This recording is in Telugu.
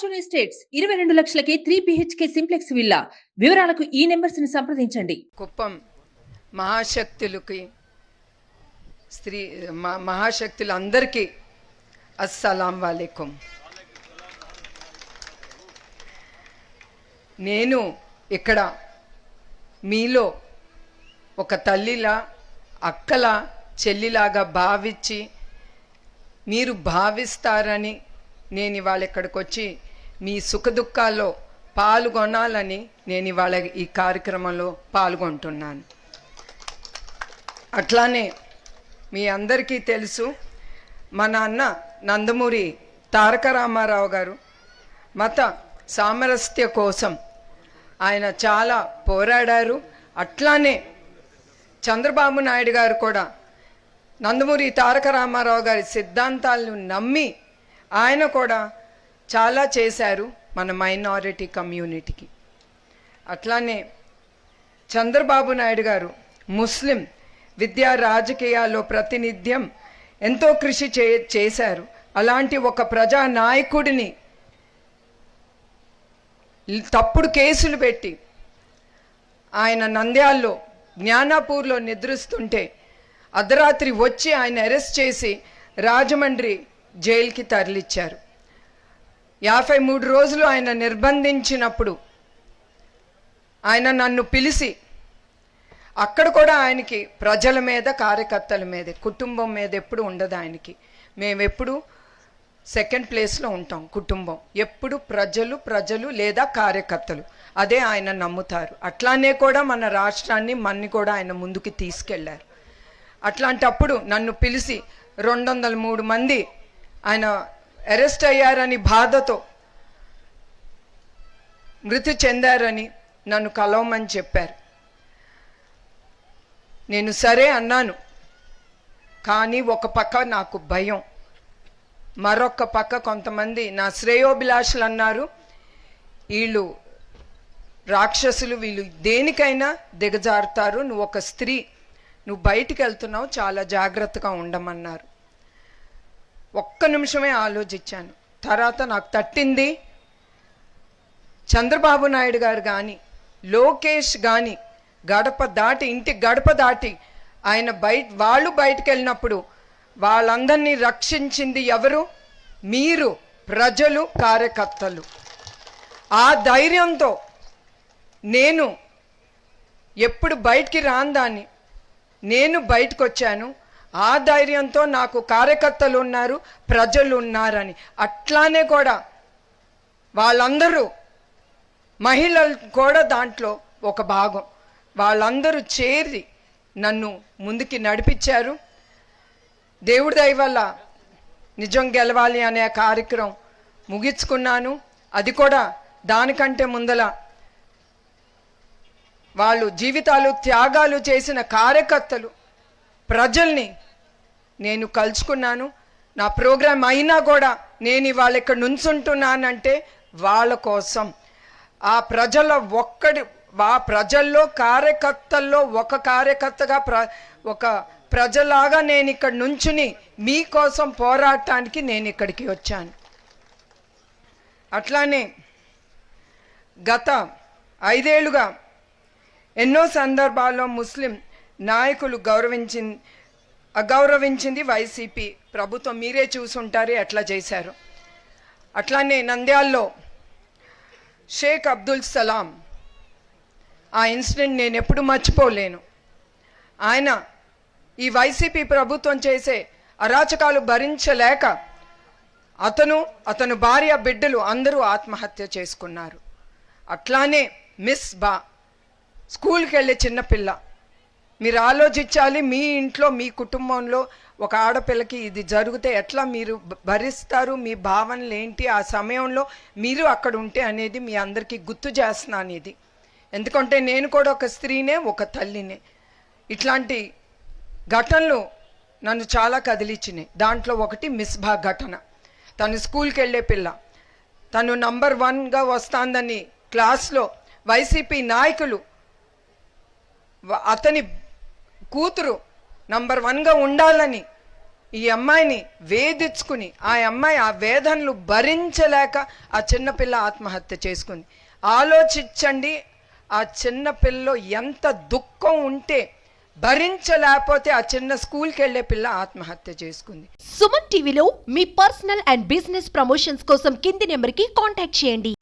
ఫార్చ్యూన్ ఎస్టేట్స్ ఇరవై రెండు లక్షలకే త్రీ బిహెచ్కే సింప్లెక్స్ విల్లా వివరాలకు ఈ నెంబర్స్ని సంప్రదించండి. కుప్పం మహాశక్తులకి స్త్రీ మహాశక్తులందరికీ అస్సలాం వాలేకుం. నేను ఇక్కడ మీలో ఒక తల్లిలా అక్కలా చెల్లిలాగా భావించి మీరు భావిస్తారని నేను ఇవాళ ఇక్కడికి వచ్చి మీ సుఖదుఖాల్లో పాల్గొనాలని నేను ఇవాళ ఈ కార్యక్రమంలో పాల్గొంటున్నాను. అట్లానే మీ అందరికీ తెలుసు మా నాన్న నందమూరి తారక రామారావు గారు మత సామరస్య కోసం ఆయన చాలా పోరాడారు. అట్లానే చంద్రబాబు నాయుడు గారు కూడా నందమూరి తారక రామారావు గారి సిద్ధాంతాలను నమ్మి ఆయన కూడా చాలా చేశారు మన మైనారిటీ కమ్యూనిటీకి. అట్లానే చంద్రబాబు నాయుడు గారు ముస్లిం విద్యా రాజకీయాల్లో ప్రాతినిధ్యం ఎంతో కృషి చే చేశారు. అలాంటి ఒక ప్రజా నాయకుడిని తప్పుడు కేసులు పెట్టి ఆయన నంద్యాల్లో జ్ఞానాపూర్లో నిద్రిస్తుంటే అర్ధరాత్రి వచ్చి ఆయన అరెస్ట్ చేసి రాజమండ్రి జైలుకి తరలిచ్చారు. యాభై మూడు రోజులు ఆయన నిర్బంధించినప్పుడు ఆయన నన్ను పిలిచి అక్కడ కూడా ఆయనకి ప్రజల మీద కార్యకర్తల మీద కుటుంబం మీద ఎప్పుడు ఉండదు ఆయనకి. మేము ఎప్పుడు సెకండ్ ప్లేస్లో ఉంటాం కుటుంబం. ఎప్పుడు ప్రజలు ప్రజలు లేదా కార్యకర్తలు. అదే ఆయన నమ్ముతారు. అట్లానే కూడా మన రాష్ట్రాన్ని మన్ని కూడా ఆయన ముందుకు తీసుకెళ్ళారు. అట్లాంటప్పుడు నన్ను పిలిచి రెండు వందల మూడు మంది ఆయన అరెస్ట్ అయ్యారని బాధతో మృతి చెందారని నన్ను కలవమని చెప్పారు. నేను సరే అన్నాను కానీ ఒక పక్క నాకు భయం. మరొక పక్క కొంతమంది నా శ్రేయోభిలాషులు అన్నారు వీళ్ళు రాక్షసులు వీళ్ళు దేనికైనా దిగజారుతారు. నువ్వు ఒక స్త్రీ నువ్వు బయటికి వెళ్తున్నావు చాలా జాగ్రత్తగా ఉండమన్నారు. ఒక్క నిమిషమే ఆలోచించాను. తర్వాత నాకు తట్టింది. చంద్రబాబు నాయుడు గారు కానీ లోకేష్ కానీ గడప దాటి ఇంటి గడప దాటి ఆయన బయట వాళ్ళు బయటకు వెళ్ళినప్పుడు వాళ్ళందరినీ రక్షించింది ఎవరు? మీరు ప్రజలు కార్యకర్తలు. ఆ ధైర్యంతో నేను ఎప్పుడు బయటికి రాందాన్ని నేను బయటకు వచ్చాను ఆ ధైర్యంతో నాకు కార్యకర్తలు ఉన్నారు ప్రజలు ఉన్నారని అట్లానే కూడా వాళ్ళందరూ మహిళలు కూడా దాంట్లో ఒక భాగం. వాళ్ళందరూ చేరి నన్ను ముందుకి నడిపించారు. దేవుడి దయ వల్ల నిజం గెలవాలి అనే కార్యక్రమం ముగించుకున్నాను. అది కూడా దానికంటే ముందల వాళ్ళు జీవితాలు త్యాగాలు చేసిన కార్యకర్తలు ప్రజల్ని నేను కలుసుకున్నాను. నా ప్రోగ్రాం అయినా కూడా నేను ఇవాళ ఇక్కడ నుంచుంటున్నానంటే వాళ్ళ కోసం. ఆ ప్రజల ఒక్కడి ఆ ప్రజల్లో కార్యకర్తల్లో ఒక కార్యకర్తగా ప్ర ఒక ప్రజలాగా నేను ఇక్కడ నుంచుని మీకోసం పోరాటానికి నేను ఇక్కడికి వచ్చాను. అట్లానే గత ఐదేళ్ళుగా ఎన్నో సందర్భాల్లో ముస్లిం నాయకులు గౌరవించి అగౌరవించింది వైసీపీ. ప్రభుత్వం మీరే చూసుంటారే అట్లా చేశారు. అట్లానే నంద్యాల్లో షేక్ అబ్దుల్ సలాం. ఆ ఇన్సిడెంట్ నేను ఎప్పుడు మర్చిపోలేను. ఆయన ఈ వైసీపీ ప్రభుత్వం చేసే అరాచకాలు భరించలేక అతను అతను భార్య బిడ్డలు అందరూ ఆత్మహత్య చేసుకున్నారు. అట్లానే మిస్ బా స్కూల్కి వెళ్ళే చిన్నపిల్ల మీరు ఆలోచించాలి మీ ఇంట్లో మీ కుటుంబంలో ఒక ఆడపిల్లకి ఇది జరిగితే ఎట్లా మీరు భరిస్తారు మీ భావనలు ఏంటి ఆ సమయంలో మీరు అక్కడ ఉంటే అనేది మీ అందరికీ గుర్తు చేస్తున్నాను ఇది ఎందుకంటే నేను కూడా ఒక స్త్రీనే ఒక తల్లినే. ఇట్లాంటి ఘటనలు నన్ను చాలా కదిలించినాయి దాంట్లో ఒకటి మిస్బా ఘటన. తను స్కూల్కి వెళ్ళే పిల్ల. తను నంబర్ వన్గా వస్తాందని క్లాస్లో వైసీపీ నాయకులు అతని కూతురు నంబర్ వన్గా ఉండాలని ఈ అమ్మాయిని వేధించుకుని ఆ అమ్మాయి ఆ వేదనలు భరించలేక ఆ చిన్నపిల్ల ఆత్మహత్య చేసుకుంది. ఆలోచించండి ఆ చిన్నపిల్లలో ఎంత దుఃఖం ఉంటే భరించలేకపోతే ఆ చిన్న స్కూల్కి వెళ్ళే పిల్ల ఆత్మహత్య చేసుకుంది. సుమన్ టీవీలో మీ పర్సనల్ అండ్ బిజినెస్ ప్రమోషన్స్ కోసం కింది నెంబర్కి కాంటాక్ట్ చేయండి.